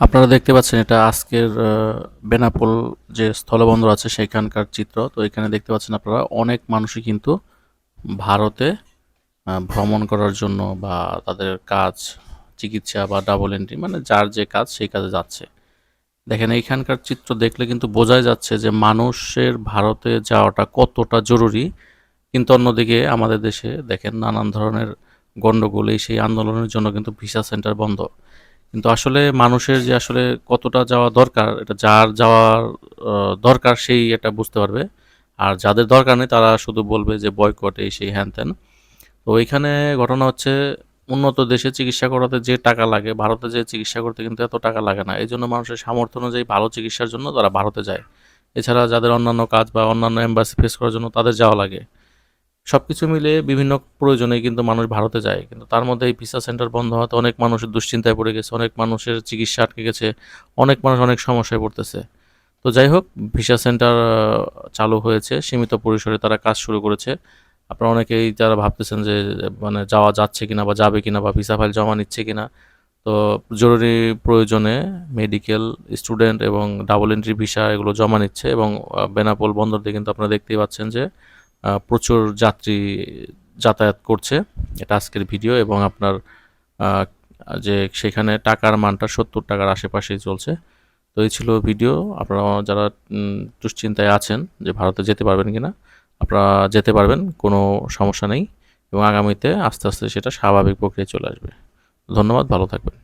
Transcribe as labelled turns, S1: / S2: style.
S1: আপনারা দেখতে পাচ্ছেন এটা আজকের বেনাপোল যে স্থলবন্দর আছে সেখানকার চিত্র। তো এখানে দেখতে পাচ্ছেন আপনারা অনেক মানুষই কিন্তু ভারতে ভ্রমণ করার জন্য বা তাদের কাজ, চিকিৎসা বা ডাবল এন্ট্রি মানে যার যে কাজ সেই কাজে যাচ্ছে। দেখেন এইখানকার চিত্র দেখলে কিন্তু বোঝাই যাচ্ছে যে মানুষের ভারতে যাওয়াটা কতটা জরুরি। কিন্তু অন্যদিকে আমাদের দেশে দেখেন নানান ধরনের গণ্ডগোল এই সেই আন্দোলনের জন্য কিন্তু ভিসা সেন্টার বন্ধ। কিন্তু আসলে মানুষের যে আসলে কতটা যাওয়া দরকার, এটা যার যাওয়ার দরকার সেই এটা বুঝতে পারবে। আর যাদের দরকার নেই, তারা শুধু বলবে যে বয়কট এই সেই হ্যান ত্যান। তো এইখানে ঘটনা হচ্ছে, উন্নত দেশে চিকিৎসা করাতে যে টাকা লাগে, ভারতে যে চিকিৎসা করতে কিন্তু এত টাকা লাগে না। এই জন্য মানুষের সামর্থ্য অনুযায়ী ভালো চিকিৎসার জন্য তারা ভারতে যায়। এছাড়া যাদের অন্যান্য কাজ বা অন্যান্য এম্বাসি ফেস করার জন্য তাদের যাওয়া লাগে। সব কিছু মিলে বিভিন্ন প্রয়োজনে কিন্তু মানুষ ভারতে যায়। কিন্তু তার মধ্যে এই ভিসা সেন্টার বন্ধ হওয়াতে অনেক মানুষের দুশ্চিন্তায় পড়ে গেছে, অনেক মানুষের চিকিৎসা আটকে গেছে, অনেক মানুষ অনেক সমস্যায় পড়তেছে। তো যাই হোক, ভিসা সেন্টার চালু হয়েছে, সীমিত পরিসরে তারা কাজ শুরু করেছে। আপনারা অনেকেই যারা ভাবতেছেন যে মানে যাওয়া যাচ্ছে কিনা বা যাবে কিনা বা ভিসা ফাইল জমা নিচ্ছে কিনা, তো জরুরি প্রয়োজনে মেডিকেল স্টুডেন্ট এবং ডাবল এন্ট্রি ভিসা এগুলো জমা নিচ্ছে এবং বেনাপোল বন্দর দিয়ে কিন্তু আপনারা দেখতেই পাচ্ছেন যে প্রচুর যাত্রী যাতায়াত করছে। এটা আজকের ভিডিও এবং আপনার যে সেখানে টাকার মানটা সত্তর টাকার আশেপাশেই চলছে। তো এই ছিল ভিডিও। আপনারা যারা দুশ্চিন্তায় আছেন যে ভারতে যেতে পারবেন কিনা, আপনারা যেতে পারবেন, কোনো সমস্যা নেই এবং আগামীতে আস্তে আস্তে সেটা স্বাভাবিক প্রক্রিয়ায় চলে আসবে। ধন্যবাদ, ভালো থাকবেন।